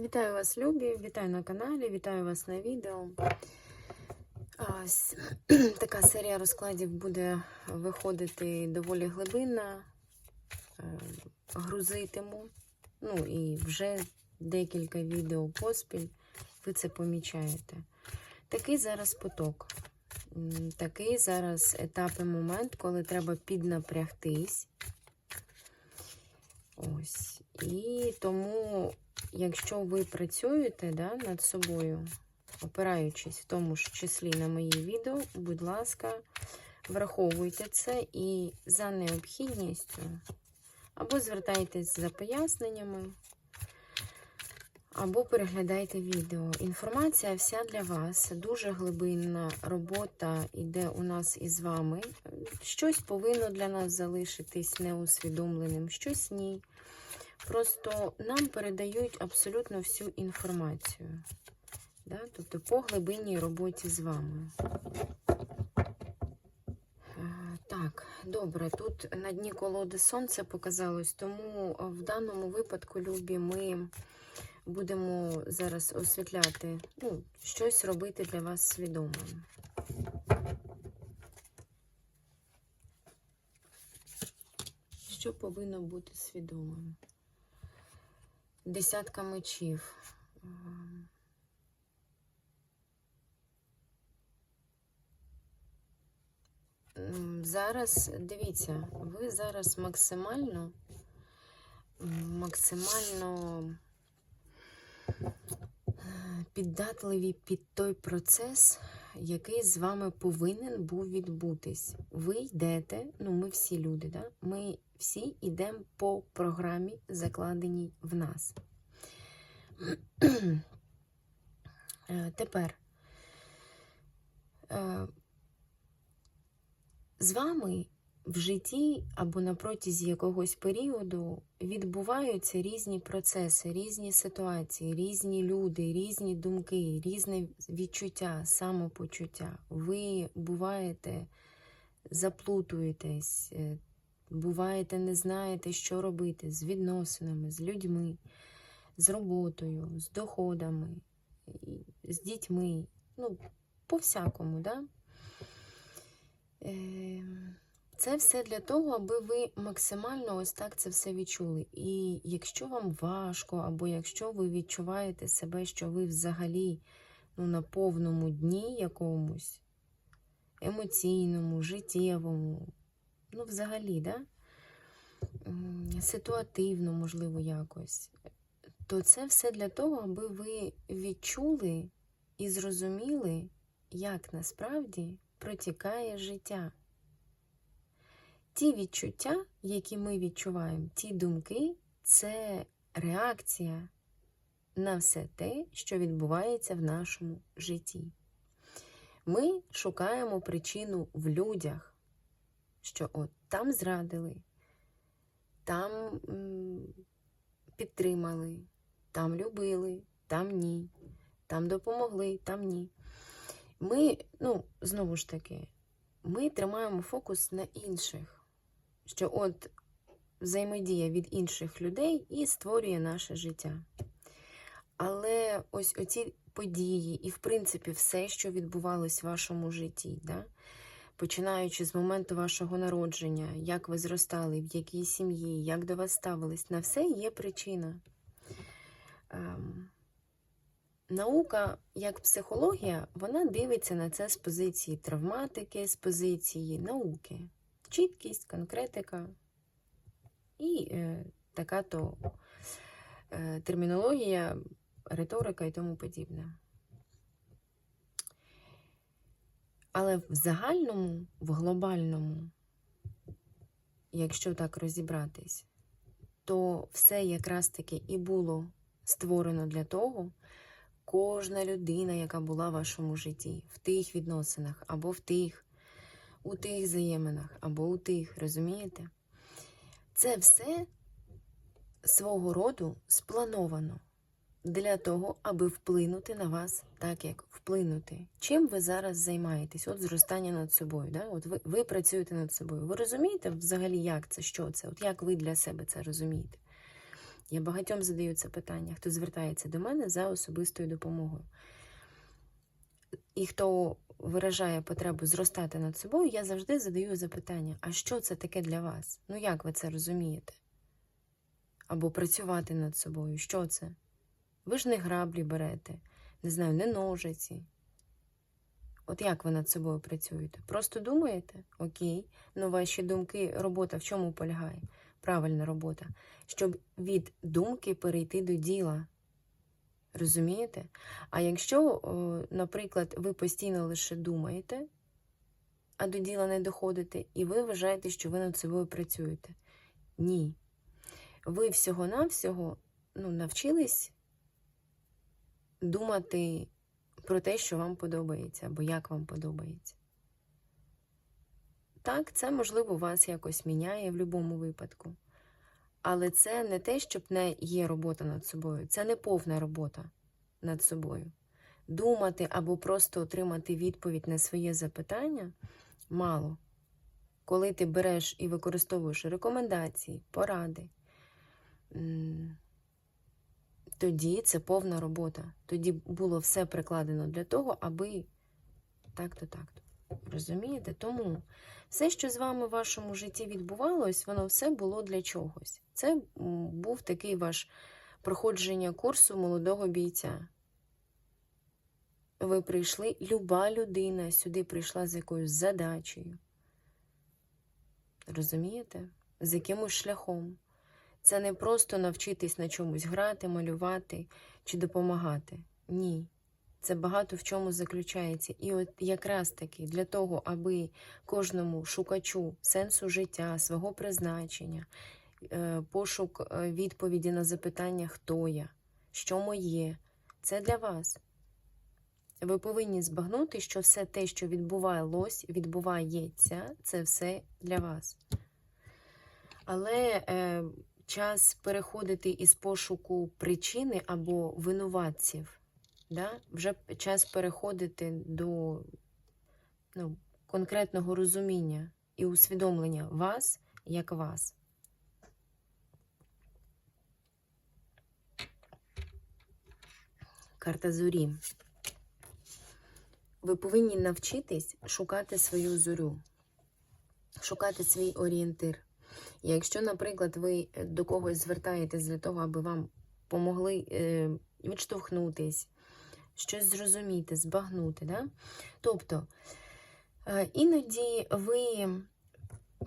Вітаю вас, любі! Вітаю на каналі, вітаю вас на відео. С- Така серія розкладів буде виходити доволі глибинна. Е, Грузитиму. Ну і вже декілька відео поспіль. Ви це помічаєте. Такий зараз поток. Такий зараз етап і момент, коли треба піднапрягтись. Ось. І тому, якщо ви працюєте да, над собою, опираючись в тому ж числі на мої відео, будь ласка, враховуйте це і за необхідністю або звертайтесь за поясненнями, або переглядайте відео. Інформація вся для вас. Дуже глибинна робота йде у нас із вами. Щось повинно для нас залишитись неусвідомленим, щось ні. Просто нам передають абсолютно всю інформацію. Да? Тобто по глибинній роботі з вами. Е, Так, добре, тут на дні колоди сонце показалось, тому в даному випадку, любі, ми будемо зараз освітляти, ну, щось робити для вас свідомим. Що повинно бути свідомим? Десятка мечів. Зараз, дивіться, ви зараз максимально, максимально е, піддатливі під той процес, який з вами повинен був відбутись. Ви йдете, ну ми всі люди, да? ми всі йдемо по програмі, закладеній в нас. Е, Тепер е, з вами в житті або на протязі якогось періоду відбуваються різні процеси, різні ситуації, різні люди, різні думки, різне відчуття, самопочуття. Ви буваєте, заплутуєтесь, е, буваєте, не знаєте, що робити з відносинами, з людьми, з роботою, з доходами, з дітьми. Ну, по-всякому, да? Е, Це все для того, аби ви максимально ось так це все відчули. І якщо вам важко, або якщо ви відчуваєте себе, що ви взагалі ну, на повному дні якомусь, емоційному, життєвому, ну, взагалі, да? Ситуативно, можливо, якось, то це все для того, аби ви відчули і зрозуміли, як насправді протікає життя. Ті відчуття, які ми відчуваємо, ті думки, це реакція на все те, що відбувається в нашому житті. Ми шукаємо причину в людях, що от там зрадили, там підтримали, там любили, там ні, там допомогли, там ні. Ми, ну, знову ж таки, ми тримаємо фокус на інших що от взаємодія від інших людей і створює наше життя. Але ось оці події, і, в принципі, все, що відбувалось в вашому житті, да? Починаючи з моменту вашого народження, як ви зростали, в якій сім'ї, як до вас ставились, на все є причина. Ем, Наука, як психологія, вона дивиться на це з позиції травматики, з позиції науки чіткість, конкретика і е, така то е, термінологія, риторика і тому подібне. Але в загальному, в глобальному, якщо так розібратись, то все якраз таки і було створено для того, кожна людина, яка була в вашому житті, в тих відносинах або в тих у тих взаєминах або у тих, розумієте? Це все свого роду сплановано для того, аби вплинути на вас так, як вплинути. Чим ви зараз займаєтесь? От зростання над собою. Да? От ви, ви працюєте над собою. Ви розумієте взагалі, як це, що це? От як ви для себе це розумієте? Я багатьом задаю це питання, хто звертається до мене за особистою допомогою. І хто виражає потребу зростати над собою, я завжди задаю запитання: а що це таке для вас? Ну як ви це розумієте? Або працювати над собою. Що це? Ви ж не граблі берете, не знаю, не ножиці. От як ви над собою працюєте? Просто думаєте? Окей. Ну, ваші думки, робота в чому полягає? Правильна робота. Щоб від думки перейти до діла. Розумієте? А якщо, наприклад, ви постійно лише думаєте, а до діла не доходите, і ви вважаєте, що ви над собою працюєте. Ні. Ви всього-навсього ну, навчились думати про те, що вам подобається, або як вам подобається. Так, це, можливо, вас якось міняє в будь-якому випадку. Але це не те, щоб не є робота над собою. Це не повна робота над собою. Думати або просто отримати відповідь на своє запитання мало. Коли ти береш і використовуєш рекомендації, поради, тоді це повна робота. Тоді було все прикладено для того, аби так-то, так-то. Розумієте? Тому все, що з вами в вашому житті відбувалось, воно все було для чогось. Це був такий ваш проходження курсу молодого бійця. Ви прийшли, люба людина сюди прийшла з якоюсь задачею. Розумієте? З якимось шляхом. Це не просто навчитись на чомусь грати, малювати чи допомагати. Ні. Це багато в чому заключається. І от якраз таки для того, аби кожному шукачу сенсу життя, свого призначення, е, пошук е, відповіді на запитання, хто я, що моє, це для вас. Ви повинні збагнути, що все те, що відбувалось, відбувається, це все для вас. Але е, час переходити із пошуку причини або винуватців, да? вже час переходити до ну, конкретного розуміння і усвідомлення вас як вас. Карта зорі. Ви повинні навчитись шукати свою зорю, шукати свій орієнтир. Якщо, наприклад, ви до когось звертаєтесь для того, аби вам помогли е, відштовхнутись, щось зрозуміти, збагнути, да? тобто е, іноді ви,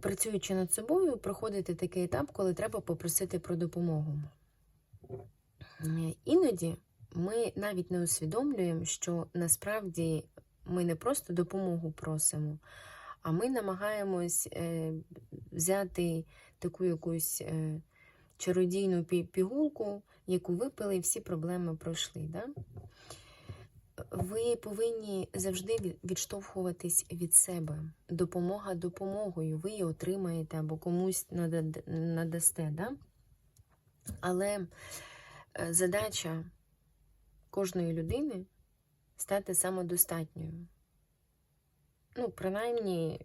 працюючи над собою, проходите такий етап, коли треба попросити про допомогу. Е, Іноді ми навіть не усвідомлюємо, що насправді ми не просто допомогу просимо, а ми намагаємось е, взяти таку якусь е, чародійну пігулку, яку випили, і всі проблеми пройшли. Да? Ви повинні завжди відштовхуватись від себе. Допомога допомогою. Ви її отримаєте або комусь нада- надасте. Да? Але е, задача кожної людини стати самодостатньою. Ну, принаймні,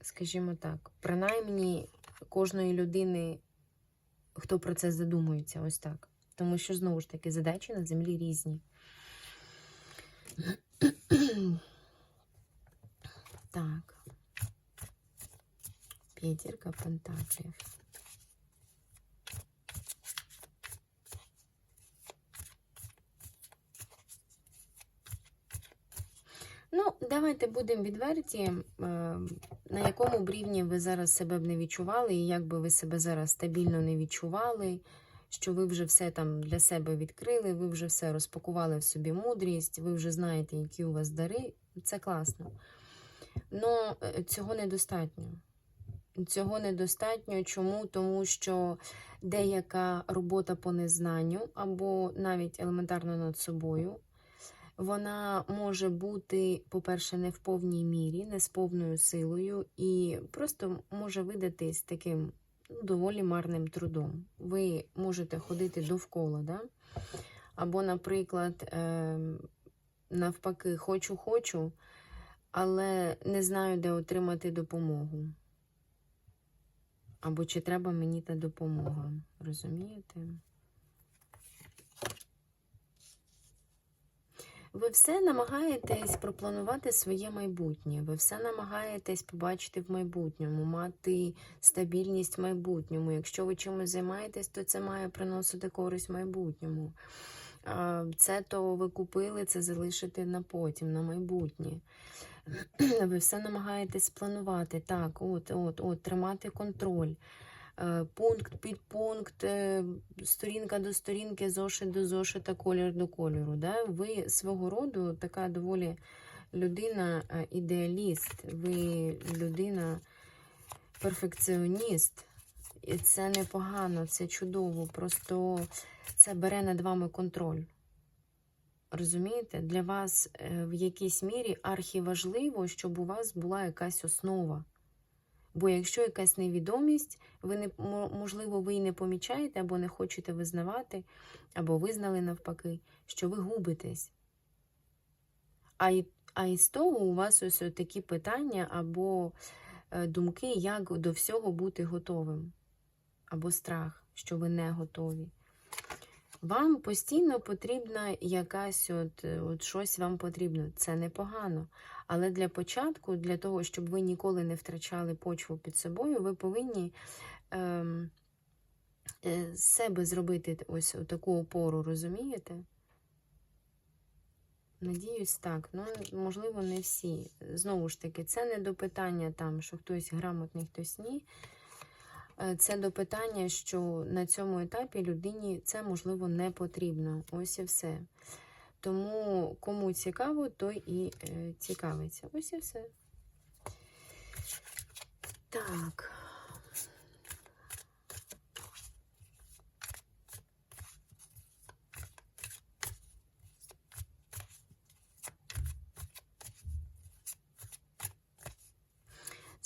скажімо так, принаймні кожної людини, хто про це задумується, ось так. Тому що, знову ж таки, задачі на землі різні. Так. П'ятірка пентаклів. Ну, давайте будемо відверті, е, на якому б рівні ви зараз себе б не відчували, і як би ви себе зараз стабільно не відчували, що ви вже все там для себе відкрили, ви вже все розпакували в собі мудрість, ви вже знаєте, які у вас дари. Це класно. Но е, цього недостатньо. Цього недостатньо. Чому? Тому що деяка робота по незнанню або навіть елементарно над собою вона може бути, по-перше, не в повній мірі, не з повною силою, і просто може видатись таким ну, доволі марним трудом. Ви можете ходити довкола, да? або, наприклад, е, навпаки, хочу-хочу, але не знаю, де отримати допомогу. Або чи треба мені та допомога. Розумієте? Ви все намагаєтесь пропланувати своє майбутнє, ви все намагаєтесь побачити в майбутньому, мати стабільність в майбутньому. Якщо ви чимось займаєтесь, то це має приносити користь майбутньому. Це то ви купили, це залишити на потім, на майбутнє. Ви все намагаєтесь планувати. Так, от, от, от, тримати контроль. Е, Пункт під пункт, е, сторінка до сторінки, зошит до зошита, колір до кольору. Да? Ви свого роду така доволі людина е, ви людина перфекціоніст. І це непогано, це чудово. Просто це бере над вами контроль. Розумієте, для вас е, в якійсь мірі архіважливо, щоб у вас була якась основа. Бо якщо якась невідомість, ви не можливо, ви і не помічаєте, або не хочете визнавати, або визнали навпаки, що ви губитесь. А, і, а із того у вас ось такі питання або е, думки, як до всього бути готовим, або страх, що ви не готові. Вам постійно потрібна якась от, е, от щось вам потрібно. Це непогано. Але для початку, для того, щоб ви ніколи не втрачали почву під собою, ви повинні ем, е, себе зробити ось таку опору, розумієте? Надіюсь, так. Ну, можливо, не всі. Знову ж таки, це не до питання там, що хтось грамотний, хтось ні. Е, Це до питання, що на цьому етапі людині це можливо не потрібно. Ось і все. Тому кому цікаво, той і е, цікавиться. Ось і все. Так.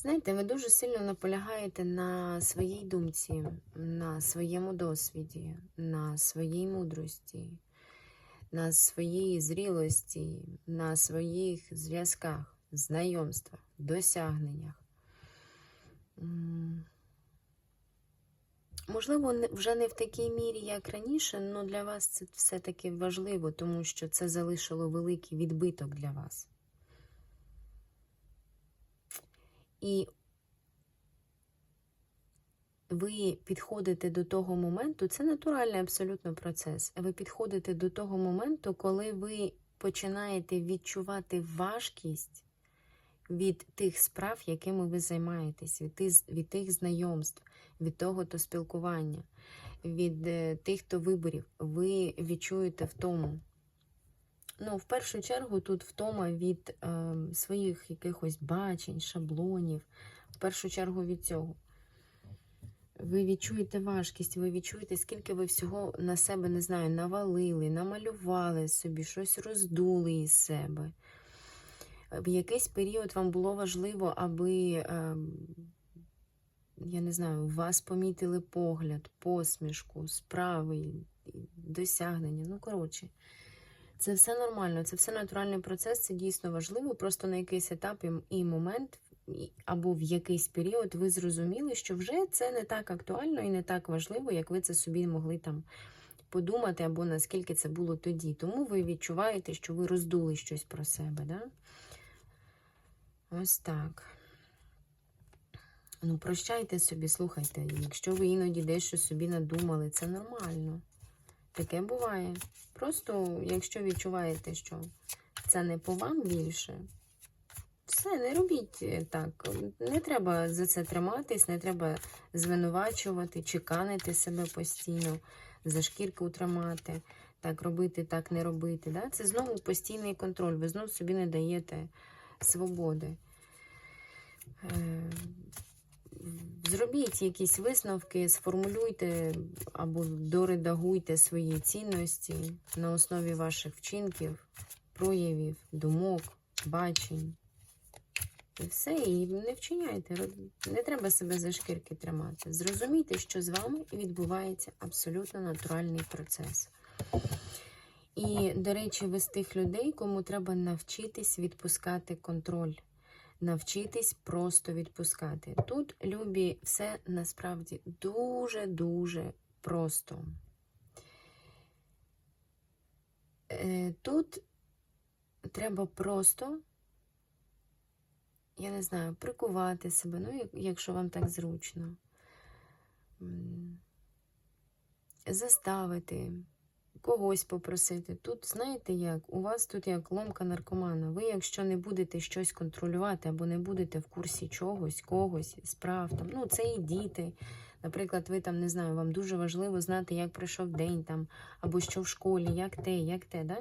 Знаєте, ви дуже сильно наполягаєте на своїй думці, на своєму досвіді, на своїй мудрості, на своїй зрілості, на своїх зв'язках, знайомствах, досягненнях. Можливо, вже не в такій мірі, як раніше, але для вас це все-таки важливо, тому що це залишило великий відбиток для вас. І ви підходите до того моменту, це натуральний абсолютно процес. Ви підходите до того моменту, коли ви починаєте відчувати важкість від тих справ, якими ви займаєтесь, від тих, від тих знайомств, від того то спілкування, від е, тих то виборів. Ви відчуєте втому. Ну, в першу чергу, тут втома від е, своїх якихось бачень, шаблонів. В першу чергу від цього. Ви відчуєте важкість, ви відчуєте, скільки ви всього на себе, не знаю, навалили, намалювали собі, щось роздули із себе. В якийсь період вам було важливо, аби, е, я не знаю, вас помітили погляд, посмішку, справи, досягнення. Ну, коротше. Це все нормально, це все натуральний процес, це дійсно важливо. Просто на якийсь етап і- момент, або в якийсь період ви зрозуміли, що вже це не так актуально і не так важливо, як ви це собі могли там подумати, або наскільки це було тоді. Тому ви відчуваєте, що ви роздули щось про себе. Да? Ось так. Ну, прощайте собі, слухайте, якщо ви іноді дещо собі надумали, це нормально. Таке буває. Просто, якщо відчуваєте, що це не по вам більше, все, не робіть е, так. Не треба за це триматись, не треба звинувачувати, чеканити себе постійно, за шкірку тримати, так робити, так не робити. Да? Це знову постійний контроль, ви знову собі не даєте свободи. Зробіть якісь висновки, сформулюйте або доредагуйте свої цінності на основі ваших вчинків, проявів, думок, бачень. І все, і не вчиняйте. Не треба себе за шкірки тримати. Зрозумійте, що з вами відбувається абсолютно натуральний процес. І, до речі, ви з тих людей, кому треба навчитись відпускати контроль навчитись просто відпускати. Тут, любі, все насправді дуже-дуже просто. Е, Тут треба просто, я не знаю, прикувати себе, ну, якщо вам так зручно. Заставити, когось попросити. Тут, знаєте як, у вас тут як ломка наркомана. Ви, якщо не будете щось контролювати або не будете в курсі чогось, когось, справ, там, ну, це і діти. Наприклад, ви там, не знаю, вам дуже важливо знати, як пройшов день там, або що в школі, як те, як те. Да?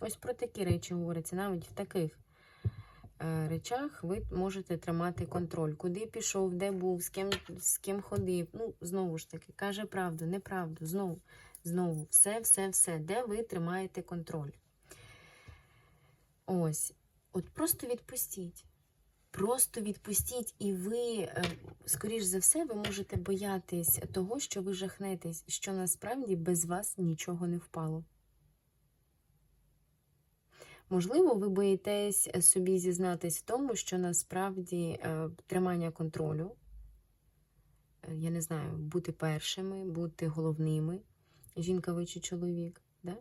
Ось про такі речі говориться. Навіть в таких е, речах ви можете тримати контроль. Куди пішов, де був, з ким, з ким ходив. Ну, знову ж таки, каже правду, неправду, знову, знову, все, все, все, де ви тримаєте контроль. Ось, от просто відпустіть. Просто відпустіть, і ви, е, скоріш за все, ви можете боятись того, що ви жахнетесь, що насправді без вас нічого не впало. Можливо, ви боїтесь собі зізнатись в тому, що насправді е, тримання контролю, е, я не знаю, бути першими, бути головними, жінка ви чи чоловік, да?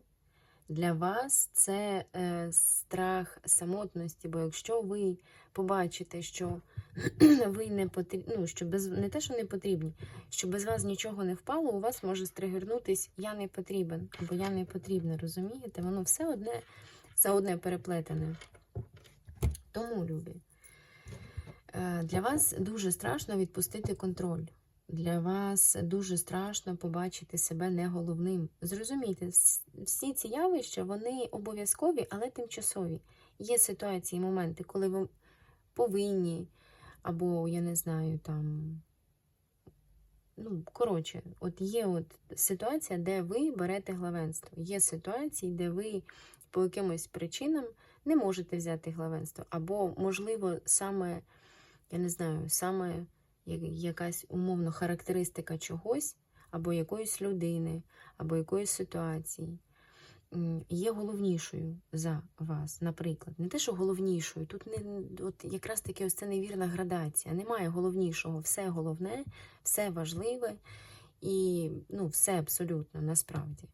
для вас це е, страх самотності, бо якщо ви побачите, що ви не потрібні, ну, що без не те, що не потрібні, що без вас нічого не впало, у вас може стригернутись я не потрібен, або я не потрібна, розумієте? Воно все одне за одне переплетене. Тому, любі, е, для вас дуже страшно відпустити контроль. Для вас дуже страшно побачити себе не головним. Зрозумійте, всі ці явища вони обов'язкові, але тимчасові. Є ситуації, моменти, коли ви повинні, або я не знаю, там. Ну, коротше, от є от ситуація, де ви берете главенство. Є ситуації, де ви по якимось причинам не можете взяти главенство. Або, можливо, саме, я не знаю, саме якась умовно характеристика чогось, або якоїсь людини, або якоїсь ситуації є головнішою за вас, наприклад. Не те, що головнішою, тут не от якраз таки ось це невірна градація. Немає головнішого, все головне, все важливе і ну, все абсолютно насправді.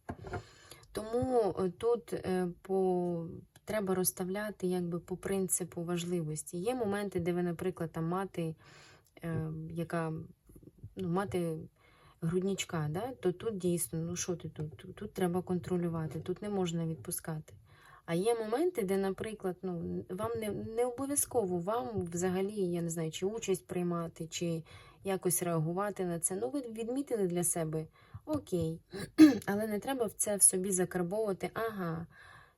Тому е, тут е, по, треба розставляти якби по принципу важливості. Є моменти, де ви, наприклад, там мати, яка ну, мати грудничка, да? то тут дійсно, ну що ти тут? Тут, треба контролювати, тут не можна відпускати. А є моменти, де, наприклад, ну, вам не, не обов'язково вам взагалі, я не знаю, чи участь приймати, чи якось реагувати на це. Ну, ви відмітили для себе, окей, але не треба в це в собі закарбовувати. Ага,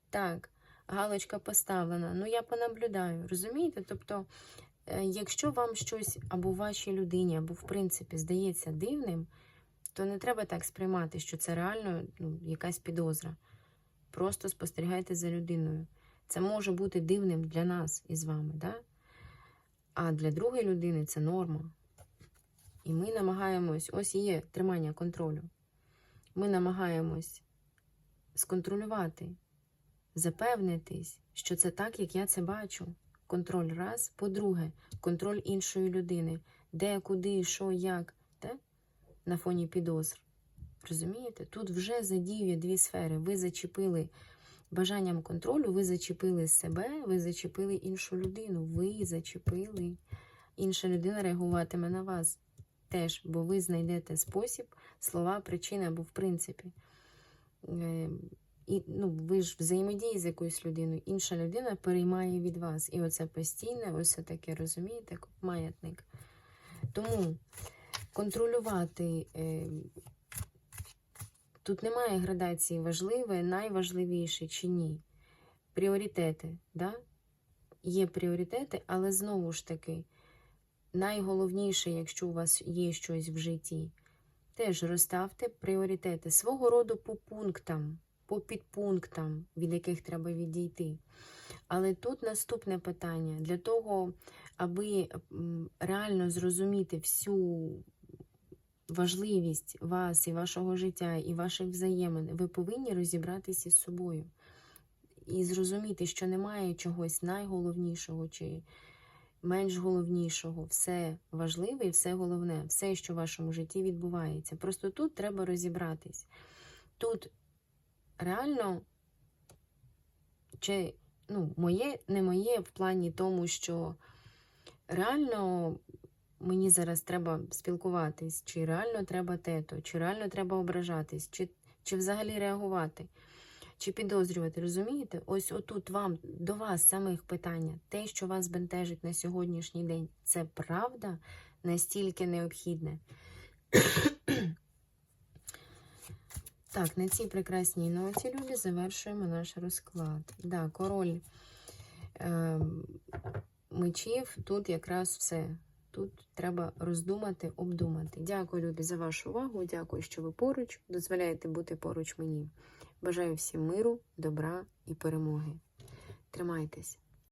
так, галочка поставлена. Ну, я понаблюдаю, розумієте? Тобто, якщо вам щось або вашій людині, або в принципі здається дивним, то не треба так сприймати, що це реально ну, якась підозра. Просто спостерігайте за людиною. Це може бути дивним для нас із вами, да? а для другої людини це норма. І ми намагаємось, ось є тримання контролю. Ми намагаємось сконтролювати, запевнитись, що це так, як я це бачу. Контроль раз. По-друге, контроль іншої людини. Де, куди, що, як, те? на фоні підозр. Розумієте? Тут вже задіює дві сфери. Ви зачепили бажанням контролю, ви зачепили себе, ви зачепили іншу людину. Ви зачепили. Інша людина реагуватиме на вас теж, бо ви знайдете спосіб, слова, причини або в принципі. І, ну, ви ж взаємодії з якоюсь людиною, інша людина переймає від вас. І оце постійне, ось таке, розумієте, маятник. Тому контролювати. Е, Тут немає градації важливе, найважливіше чи ні. Пріоритети, да? Є пріоритети, але знову ж таки, найголовніше, якщо у вас є щось в житті, теж розставте пріоритети свого роду по пунктам, по підпунктам, від яких треба відійти. Але тут наступне питання: для того, аби реально зрозуміти всю важливість вас і вашого життя, і ваших взаємин, ви повинні розібратися з собою і зрозуміти, що немає чогось найголовнішого чи менш головнішого. Все важливе і все головне, все, що в вашому житті відбувається. Просто тут треба розібратись. Тут реально чи ну, моє, не моє в плані тому, що реально мені зараз треба спілкуватись, чи реально треба тето, чи реально треба ображатись, чи, чи взагалі реагувати, чи підозрювати. Розумієте? Ось отут вам до вас самих питання. Те, що вас бентежить на сьогоднішній день, це правда настільки необхідне. Так, на цій прекрасній ноті, любі, завершуємо наш розклад. Да, король е, мечів, тут якраз все. Тут треба роздумати, обдумати. Дякую, любі, за вашу увагу. Дякую, що ви поруч. Дозволяєте бути поруч мені. Бажаю всім миру, добра і перемоги. Тримайтесь!